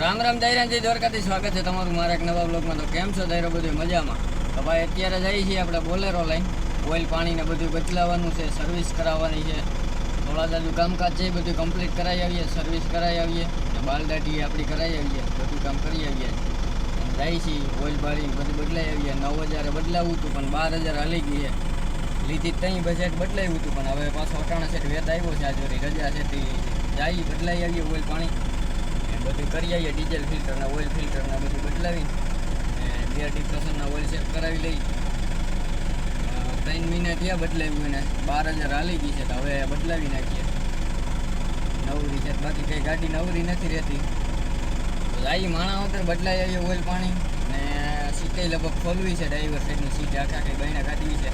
રામ રામ દૈરાજી દ્વારકાથી સ્વાગત છે તમારું મારા એક નવા બ્લોગમાં. તો કેમ છો દૈરો બધું? મજામાં? તો ભાઈ, અત્યારે જઈએ છીએ આપણે બોલેરો લઈને. ઓઇલ પાણીને બધું બદલાવાનું છે સર્વિસ કરાવવાની છે. થોડા દાદુ કામકાજ છે બધું કમ્પ્લીટ કરાવી આવીએ સર્વિસ કરાવી આવીએ. અને બાલદાટી આપણી કરાવી આવીએ, બધું કામ કરી આવીએ. જાય છીએ, ઓઇલ બાળી બધું બદલાઈ આવીએ. નવ હજારે બદલાવું હતું, પણ બાર હજાર હાલી ગઈએ લીધી તઈ બજેટ બદલાવ્યું હતું, પણ હવે પાછો અટાણા સેટ વેત આવ્યો છે આજે રજા છે, તે જાય, બદલાઈ આવીએ ઓઇલ, પાણી. એ કરી આવીએ ડીઝલ ફિલ્ટરના ઓઇલ ફિલ્ટરના બધું બદલાવી બે ડિપ્રેશનના ઓઇલ ચેક કરાવી લઈ. ત્રણ મહિના ત્યાં બદલાવ્યું એને બાર હજાર હાલી ગઈ છે, તો હવે બદલાવી નાખીએ. નવરી છે, બાકી કંઈ ગાડી નવરી નથી રહેતી. જાય માણા વગર બદલાઈ આવીએ ઓઇલ પાણી, ને સીટે લગભગ ખોલવી છે ડ્રાઈવર સાઈડની સીટ, આખા કંઈ બહેણા કાઢવી છે.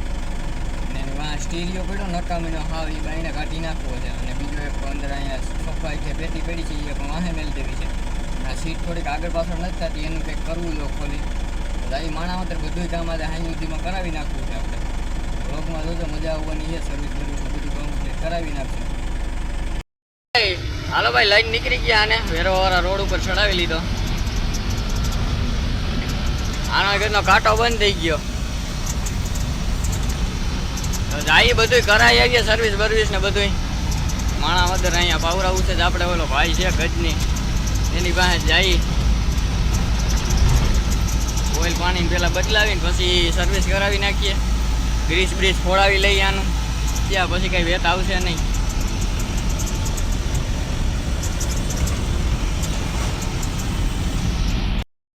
વાં સ્ટીરિયો પડ્યો નકામીનો હાવ એ બાઈને કાઢી નાખવો છે. અને બીજો એક અંદર અહીંયા સફાઈ છે, પેટી પડી છે એ પણ વાહે મેલ દેવી છે. આ સીટ થોડીક આગળ પાછળ નથી થતી, એનું કંઈક કરવું જો ખોલી. એ માણા વગર બધું કામ આજે હાઈ સુધીમાં કરાવી નાખવું છે આપણે. બ્લોગમાં જોજો, મજા આવવાની એ સર્વિસ બધું બધું કામ એટલે કરાવી નાખશું હાલો ભાઈ લાઈન નીકળી ગયા આને. વેરોવાળા રોડ ઉપર ચડાવી લીધો. આના ઘરનો કાંટો બંધ થઈ ગયો. જાય બધું કરાવી આવીએ સર્વિસ બર્વિસ ને બધું માણા વગર અહીંયા પાવરા છે જ આપણે. ઓલો ભાઈ છે ગજની. એની પાસે જાય. ઓઇલ પાણી પહેલાં બદલાવીને પછી સર્વિસ કરાવી નાખીએ. ગ્રીસ બ્રીસ ફોડાવી લઈએ આનું. ત્યાં પછી કંઈ વેત આવશે નહીં.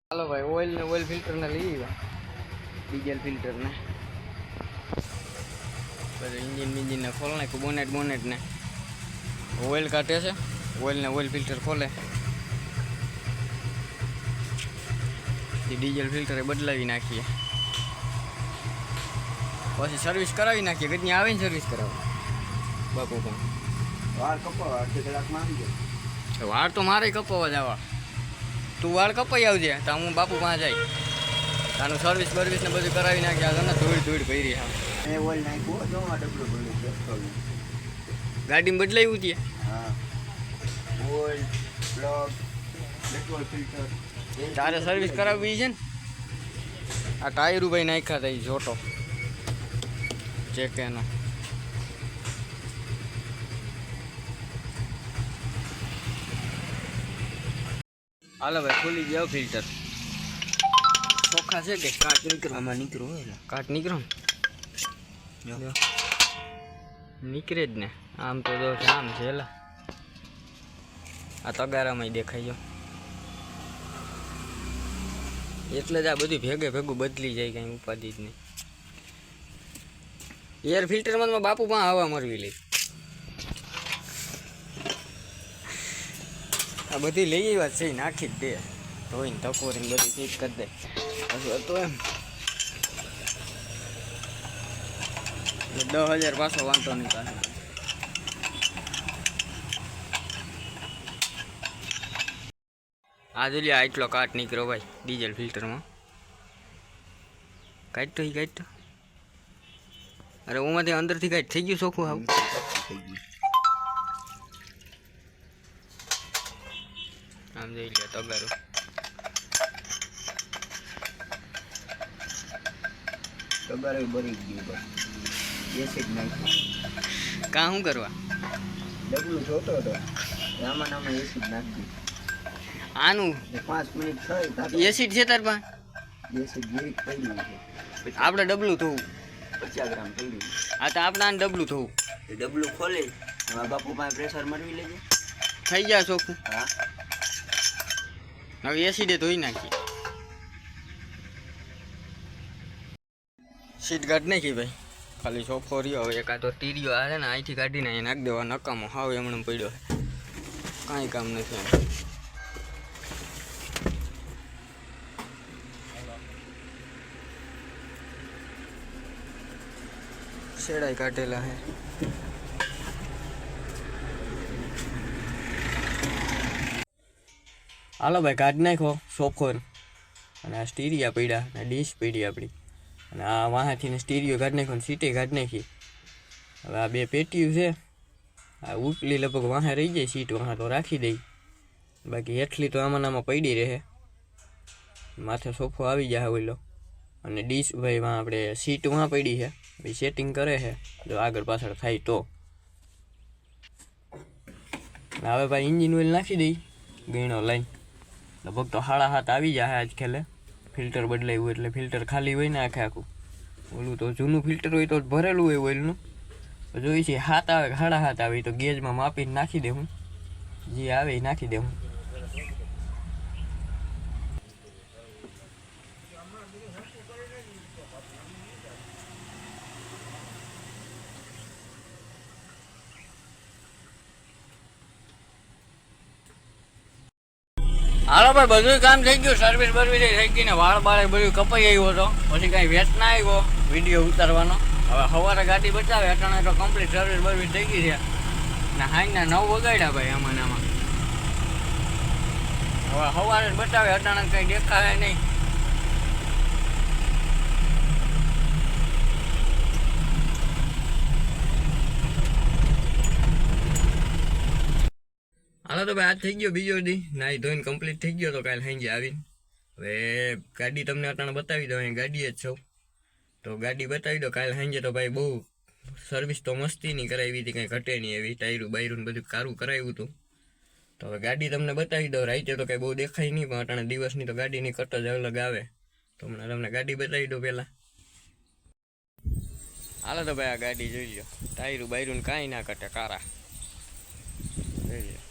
ચાલો ભાઈ ઓઇલ ને ઓઇલ ફિલ્ટર ને લઈ આવ્યા. ડીઝલ ફિલ્ટર ને બધું ઇન્જિન બિન્જિન ને ખોલ નાખ્યું બોનેટ બોનેટ ને. ઓઇલ કાઢે છે ઓઇલ ને ઓઇલ ફિલ્ટર ખોલે. ડીઝલ ફિલ્ટર બદલાવી નાખીએ. પછી સર્વિસ કરાવી નાખીએ ગજની આવીને સર્વિસ કરાવો બાપુ પણ. વાળ કપાવા અડધી કલાકમાં આવી જાય. વાળ તો મારે કપાવા જવા તું વાળ કપાઈ આવજે તો હું બાપુ પાસે જાય. તાનું સર્વિસ બર્વિસ ને બધું કરાવી નાખ્યા હતા ને ધૂળ ધૂળ પડી હા એ ઓઇલ નાખ્યું જો આ ડબલું ભર્યું ગાડીમાં બદલાયું છે? હા. ઓઇલ પ્લગ પેટ્રોલ ફિલ્ટર તારે સર્વિસ કરાવવી છે ને? આ ટાયર ભાઈ નાખ્યા હતા એ જોટો. ચેક એનો. હાલો ભાઈ ખુલી ગયો ફિલ્ટર. ચોખ્ખા છે કે કાટ નીકળો આમાં નીકળ્યું હોય ને. કાટ નીકળો. નીકળે જ ને. આમ તો જો આમ છે એલા આ તગારામાં દેખાય ગયો એટલે જ આ બધું ભેગે ભેગું બદલી જાય કઈ ઉપાધિ જ નહીં. એર ફિલ્ટરમાં બાપુ પણ હવા મરવી લઈ આ બધી લઈ વાત છે નાખી જ દે. ધોઈને ટકોરીને બધી ચીજ કરી દે. પછી તો એમ. દસ હજાર પાછો વાંધો નહીં પાછો આ જો લ્યો આટલો કાટ નીકળ્યો ભાઈ ડીઝલ ફિલ્ટરમાં કાઢતો ઈ કાઢતો અરે ઓમાંથી અંદરથી કાંઈ થઈ ગયું ચોખ્ખું આવું. આમ જોઈ લ્યો તગારું. તગારે બરી ગયું બસ એસિડ નાખ્યું કાં શું કરવા? ડબલું જોતો હતો. આમાં નામાં એસિડ નાખ્યું આનું? પાંચ મિનિટ થઈ એસિડ છે તાર પાસે? એસિડ જીરીક પડ્યું છે આપણે ડબલું થવું પચાસ ગ્રામ પડ્યું આ તો આપણે આને ડબલું થવું ડબલું ખોલે. એમાં બાપુ પાસે પ્રેશર મરવી લેજે. થઈ જાય ચોખ્ખું. હા. હવે એસિડે ધોઈ નાખી સીટ ગાઢ નાખી ભાઈ ખાલી સોફો રહ્યો, હવે એકા તો ટીરિયો આ ને અહીંથી કાઢીને અહીં નાખી દેવા નકામો હાવ એમણે પડ્યો કાંઈ કામ નથી છેડાઈ કાઢેલા હે હાલો ભાઈ, કાઢી નાખો સોફોર અને આ સ્ટીરિયા પીડ્યા અને ડીશ પીડી આપણી. અને આ વાહાથી સ્ટીરિયો કાઢી નાખ્યો સીટી કાઢી નાખી. હવે આ બે પેટીયું છે. આ ઉપલી લગભગ વાહે રહી જાય, સીટ વાહા તો રાખી દઈ. બાકી હેઠલી તો આમાં આમાં પડી રહે. માથે સોફો આવી જાય ઓઈલો અને ડીશ ભાઈ વાં આપણે સીટ વાં પડી છે. ભાઈ સેટિંગ કરે છે. જો આગળ પાછળ થાય તો. હવે ભાઈ ઇન્જિન ઓઇલ નાખી દઈ. ગીણો લાઈન. લગભગ તો હાડા હાથ આવી જાય આજ ખેલે ફિલ્ટર બદલાયું એટલે ફિલ્ટર ખાલી હોય ને આખે આખું. ઓલું તો જૂનું ફિલ્ટર હોય તો ભરેલું હોય ઓઇલનું. તો જોઈ છે, હાથ આવે, હાડા હાથ આવે તો ગેજમાં માપીને નાખી દે હું. જે આવે એ નાખી દે હું. હાલો ભાઈ બધું કામ થઈ ગયું. સર્વિસ બરવી થઈ ગઈ ને વાળ બાળે બધું કપાઈ આવ્યો હતો પછી કાંઈ વેચ ના આવ્યો વીડિયો ઉતારવાનો. હવે સવારે ગાડી બચાવે અટાણે તો કમ્પ્લીટ સર્વિસ બરવી થઈ ગઈ છે. ને હાઈના નવ વગાડ્યા ભાઈ આમાં આમાં. હવે સવારે બચાવે અટાણે કંઈ દેખાય નહીં. તો ભાઈ, આજ થઈ ગયો બીજો દી. નાઈ ધોઈને કમ્પ્લીટ થઈ ગયો તો કાલે સાંજે આવીને. હવે ગાડી તમને અટાણે બતાવી દો અહીં ગાડીએ જ છો. તો ગાડી બતાવી દો, કાલે સાંજે તો ભાઈ બહુ સર્વિસ તો મસ્તી નહીં કરાવી હતી કંઈ ઘટે નહીં એવી. ટાયરું બાયરું બધું કારું કરાવ્યું હતું તો હવે ગાડી તમને બતાવી દો રાઈતે તો કંઈ બહુ દેખાય નહીં પણ અટાણે દિવસની તો ગાડીની કટ જ અલગ આવે. તો હમણાં તમને ગાડી બતાવી દો પહેલાં. હાલો તો ભાઈ, આ ગાડી જોઈ લો ટાયરું બાયરું કાંઈ ના કટે કારા. જોઈ લો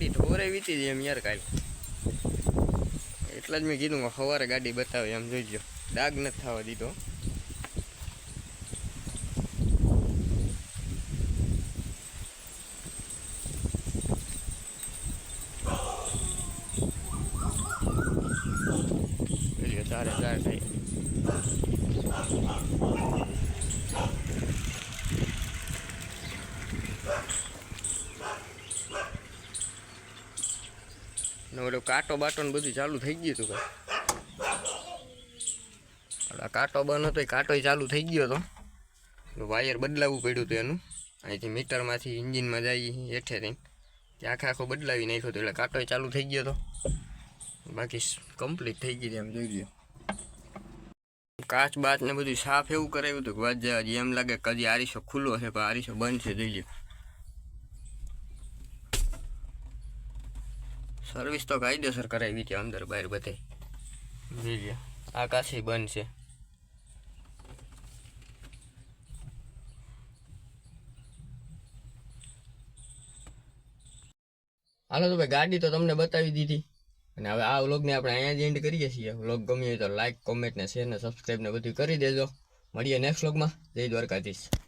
ગાડી ઢોરે વીતી જાય એમ યાર કાલ. એટલા જ મેં કીધું સવારે ગાડી બતાવી એમ જોઈજો ડાગ નથી થવા દીધો. ચારે ચાર થઈ. ને કાંટો બાટો ને બધું ચાલુ થઈ ગયું હતું ઓલા કાંટો હતો એ કાંટો ચાલુ થઈ ગયો હતો તો વાયર બદલાવવું પડ્યું હતું એનું. અહીંથી મીટરમાંથી ઇન્જિનમાં જાય હેઠેથી ત્યાં આખે આખો બદલાવી નાખ્યો હતો એટલે કાંટો ચાલુ થઈ ગયો હતો બાકી કમ્પ્લીટ થઈ ગઈ એમ જોઈ ગયો કાચ બાચ ને બધું સાફ એવું કરાવ્યું હતું કે વાત જાય. એમ લાગે કે હજી આરીસો ખુલ્લો છે, પણ આરીસો બંધ છે જોઈ લ્યો. સર્વિસ તો કાયદેસર કરાવી છે, અંદર બહાર બધે. જોઈ આ કાશી બંધ છે. હાલો તો ભાઈ, ગાડી તો તમને બતાવી દીધી. અને હવે આ વ્લોગને આપણે અહીંયા જ એન્ડ કરીએ છીએ. વ્લોગ ગમ્યો હોય તો લાઇક કોમેન્ટ ને શેર ને સબસ્ક્રાઈબ ને બધું કરી દેજો. મળીએ નેક્સ્ટ વ્લોગમાં. જય દ્વારકાધીશ.